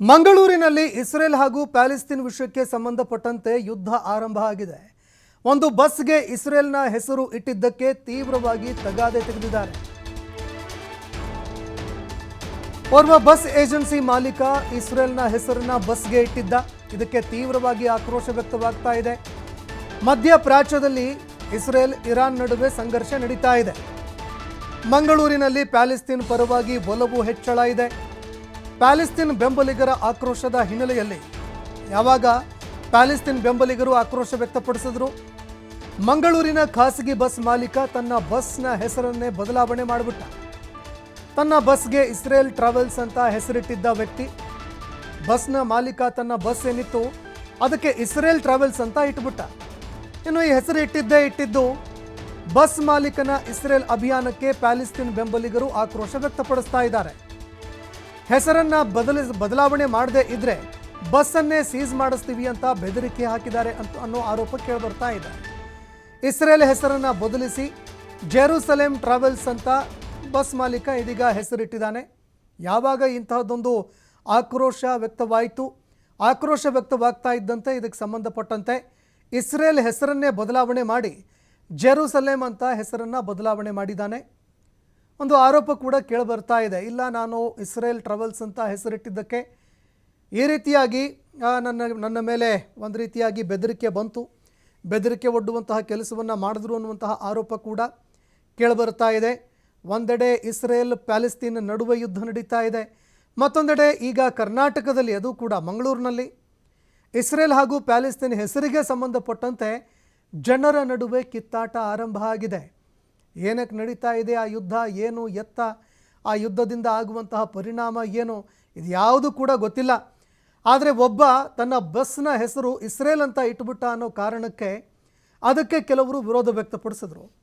ಮಂಗಳೂರಿನಲ್ಲಿ ಇಸ್ರೇಲ್ ಹಾಗೂ ಪ್ಯಾಲೆಸ್ತೀನ್ ವಿಷಯಕ್ಕೆ ಸಂಬಂಧಪಟ್ಟಂತೆ ಯುದ್ಧ ಆರಂಭ ಆಗಿದೆ. ಒಂದು ಬಸ್ಗೆ ಇಸ್ರೇಲ್ನ ಹೆಸರು ಇಟ್ಟಿದ್ದಕ್ಕೆ ತೀವ್ರವಾಗಿ ತಗಾದೆ ತೆಗೆದಿದ್ದಾರೆ. ಓರ್ವ ಬಸ್ ಏಜೆನ್ಸಿ ಮಾಲೀಕ ಇಸ್ರೇಲ್ನ ಹೆಸರನ್ನ ಬಸ್ಗೆ ಇಟ್ಟಿದ್ದ. ಇದಕ್ಕೆ ತೀವ್ರವಾಗಿ ಆಕ್ರೋಶ ವ್ಯಕ್ತವಾಗ್ತಾ ಇದೆ. ಮಧ್ಯ ಪ್ರಾಚ್ಯದಲ್ಲಿ ಇಸ್ರೇಲ್ ಇರಾನ್ ನಡುವೆ ಸಂಘರ್ಷ ನಡೀತಾ ಇದೆ. ಮಂಗಳೂರಿನಲ್ಲಿ ಪ್ಯಾಲೆಸ್ತೀನ್ ಪರವಾಗಿ ಒಲವು ಹೆಚ್ಚಳ ಇದೆ. ಪ್ಯಾಲೆಸ್ತೀನ್ ಬೆಂಬಲಿಗರ ಆಕ್ರೋಶದ ಹಿನ್ನೆಲೆಯಲ್ಲಿ ಯಾವಾಗ ಪ್ಯಾಲೆಸ್ತೀನ್ ಬೆಂಬಲಿಗರು ಆಕ್ರೋಶ ವ್ಯಕ್ತಪಡಿಸಿದ್ರು? ಮಂಗಳೂರಿನ ಖಾಸಗಿ ಬಸ್ ಮಾಲೀಕ ತನ್ನ ಬಸ್ನ ಹೆಸರನ್ನೇ ಬದಲಾವಣೆ ಮಾಡಿಬಿಟ್ಟ. ತನ್ನ ಬಸ್ಗೆ ಇಸ್ರೇಲ್ ಟ್ರಾವೆಲ್ಸ್ ಅಂತ ಹೆಸರಿಟ್ಟಿದ್ದ ವ್ಯಕ್ತಿ. ಬಸ್ನ ಮಾಲೀಕ ತನ್ನ ಬಸ್ ಏನಿತ್ತು ಅದಕ್ಕೆ ಇಸ್ರೇಲ್ ಟ್ರಾವೆಲ್ಸ್ ಅಂತ ಇಟ್ಬಿಟ್ಟ. ಇನ್ನು ಈ ಹೆಸರು ಇಟ್ಟಿದ್ದೇ ಇಟ್ಟಿದ್ದು ಬಸ್ ಮಾಲೀಕನ ಇಸ್ರೇಲ್ ಅಭಿಯಾನಕ್ಕೆ ಪ್ಯಾಲಿಸ್ತೀನ್ ಬೆಂಬಲಿಗರು ಆಕ್ರೋಶ ವ್ಯಕ್ತಪಡಿಸ್ತಾ ಇದ್ದಾರೆ. ಹೆಸರನ್ನ ಬದಲಿಸ್ ಬದಲಾವಣೆ ಮಾಡದೇ ಇದ್ರೆ ಬಸ್ಸನ್ನೇ ಸೀಸ್ ಮಾಡಿಸ್ತೀವಿ ಅಂತ ಬೆದರಿಕೆ ಹಾಕಿದ್ದಾರೆ ಅಂತ ಅನ್ನೋ ಆರೋಪ ಕೇಳಿಬರ್ತಾ ಇದೆ. ಇಸ್ರೇಲ್ ಹೆಸರನ್ನ ಬದಲಿಸಿ ಜೆರೂಸಲೇಮ್ ಟ್ರಾವೆಲ್ಸ್ ಅಂತ ಬಸ್ ಮಾಲೀಕ ಇದೀಗ ಹೆಸರಿಟ್ಟಿದ್ದಾನೆ. ಯಾವಾಗ ಇಂತಹದ್ದೊಂದು ಆಕ್ರೋಶ ವ್ಯಕ್ತವಾಯಿತು? ಆಕ್ರೋಶ ವ್ಯಕ್ತವಾಗ್ತಾ ಇದ್ದಂತೆ ಇದಕ್ಕೆ ಸಂಬಂಧಪಟ್ಟಂತೆ ಇಸ್ರೇಲ್ ಹೆಸರನ್ನೇ ಬದಲಾವಣೆ ಮಾಡಿ ಜೆರೂಸಲೇಂ ಅಂತ ಹೆಸರನ್ನು ಬದಲಾವಣೆ ಮಾಡಿದ್ದಾನೆ. ಒಂದು ಆರೋಪ ಕೂಡ ಕೇಳಿಬರ್ತಾ ಇದೆ. ಇಲ್ಲ, ನಾನು ಇಸ್ರೇಲ್ ಟ್ರಾವೆಲ್ಸ್ ಅಂತ ಹೆಸರಿಟ್ಟಿದ್ದಕ್ಕೆ ಈ ರೀತಿಯಾಗಿ ನನ್ನ ನನ್ನ ಮೇಲೆ ಒಂದು ರೀತಿಯಾಗಿ ಬೆದರಿಕೆ ಬಂತು. ಬೆದರಿಕೆ ಒಡ್ಡುವಂತಹ ಕೆಲಸವನ್ನು ಮಾಡಿದ್ರು ಅನ್ನುವಂತಹ ಆರೋಪ ಕೂಡ ಕೇಳಿಬರ್ತಾ ಇದೆ. ಒಂದೆಡೆ ಇಸ್ರೇಲ್ ಪ್ಯಾಲೆಸ್ತೀನ್ ನಡುವೆ ಯುದ್ಧ ನಡೀತಾ ಇದೆ. ಮತ್ತೊಂದೆಡೆ ಈಗ ಕರ್ನಾಟಕದಲ್ಲಿ, ಅದು ಕೂಡ ಮಂಗಳೂರಿನಲ್ಲಿ, ಇಸ್ರೇಲ್ ಹಾಗೂ ಪ್ಯಾಲೆಸ್ತೀನ್ ಹೆಸರಿಗೆ ಸಂಬಂಧಪಟ್ಟಂತೆ ಜನರ ನಡುವೆ ಕಿತ್ತಾಟ ಆರಂಭ ಆಗಿದೆ. ಏನಕ್ಕೆ ನಡೀತಾ ಇದೆ ಆ ಯುದ್ಧ? ಏನು ಎತ್ತ? ಆ ಯುದ್ಧದಿಂದ ಆಗುವಂತಹ ಪರಿಣಾಮ ಏನು? ಇದು ಯಾವುದು ಕೂಡ ಗೊತ್ತಿಲ್ಲ. ಆದರೆ ಒಬ್ಬ ತನ್ನ ಬಸ್ನ ಹೆಸರು ಇಸ್ರೇಲ್ ಅಂತ ಇಟ್ಬಿಟ್ಟ ಅನ್ನೋ ಕಾರಣಕ್ಕೆ ಅದಕ್ಕೆ ಕೆಲವರು ವಿರೋಧ ವ್ಯಕ್ತಪಡಿಸಿದ್ರು.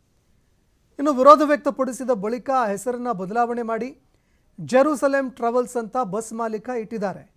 ಇನ್ನು ವಿರೋಧ ವ್ಯಕ್ತಪಡಿಸಿದ ಬಳಿಕ ಆ ಹೆಸರನ್ನು ಬದಲಾವಣೆ ಮಾಡಿ ಜೆರೂಸಲೇಮ್ ಟ್ರಾವೆಲ್ಸ್ ಅಂತ ಬಸ್ ಮಾಲೀಕ ಇಟ್ಟಿದ್ದಾರೆ.